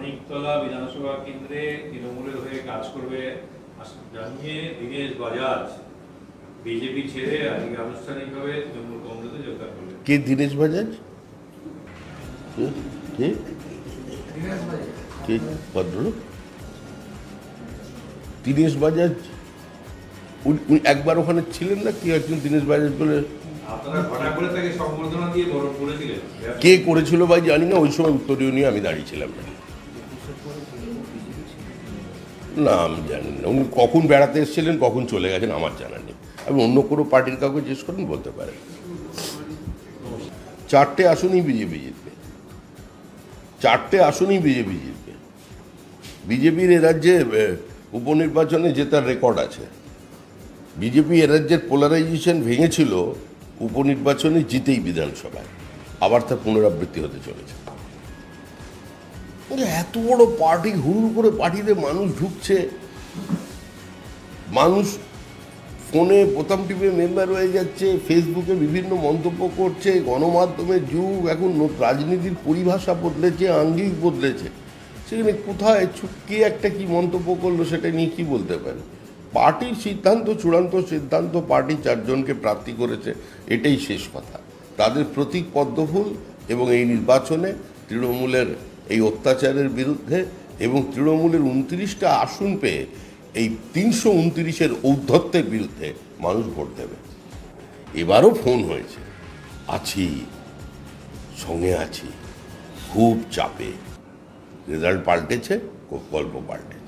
মানিকতলা বিধানসভা কেন্দ্রে তৃণমূলের হয়ে কাজ করবে জানিয়ে দীনেশ বাজাজ বিজেপি ছেড়ে আজকে আনুষ্ঠানিকভাবে তৃণমূল কংগ্রেসে যোগদান করলেন। কে দীনেশ বাজাজ? কে? ভদ্রলোক? দীনেশ বাজাজ? উনি- একবার ওখানে ছিলেন না? কি একজন দীনেশ বাজাজ বলে? কে করেছিল ভাই জানি না ওই সময় উত্তরীয় নিয়ে আমি দাঁড়িয়েছিলাম না। না, আমি জানি না। উনি কখন বেড়াতে এসেছিলেন, কখন চলে গেছেন, আমার জানা নেই। আমি অন্য কোনো পার্টির কাউকে জিজ্ঞেস করেন, বলতে পারেন। চারটে আসনই বিজেপি জিতবে। চারটে আসনই বিজেপি জিতবে। বিজেপির এ রাজ্যে উপনির্বাচনে জেতার রেকর্ড আছে। বিজেপি এ রাজ্যের পোলারাইজেশন ভেঙেছিল, উপনির্বাচনে জিতেই বিধানসভায়। আবার তার পুনরাবৃত্তি হতে চলেছে। এত বড় পার্টি হুড় করে পার্টিতে মানুষ ঢুকছে। মানুষ ফোনে প্রথম টিপে মেম্বার হয়ে যাচ্ছে ফেসবুকে বিভিন্ন মন্তব্য করছে, গণমাধ্যমের যুগ, এখন রাজনীতির পরিভাষা বদলেছে, আঙ্গিক বদলেছে। সেখানে কোথায় কে একটা কি মন্তব্য করল সেটা নিয়ে কি বলতে পারে? পার্টির সিদ্ধান্ত, চূড়ান্ত সিদ্ধান্ত পার্টি চারজনকে প্রার্থী করেছে, এটাই শেষ কথা। তাদের প্রতীক পদ্মফুল এবং এই নির্বাচনে তৃণমূলের এই অত্যাচারের বিরুদ্ধে এবং তৃণমূলের উনত্রিশটা আসন পেয়ে এই তিনশো উনত্রিশের ঔদ্ধত্যের বিরুদ্ধে মানুষ ভোট দেবে। এবারও ফোন হয়েছে। আছি, সঙ্গে আছি। খুব চাপে। রেজাল্ট পাল্টেছে গল্প পাল্টেছে।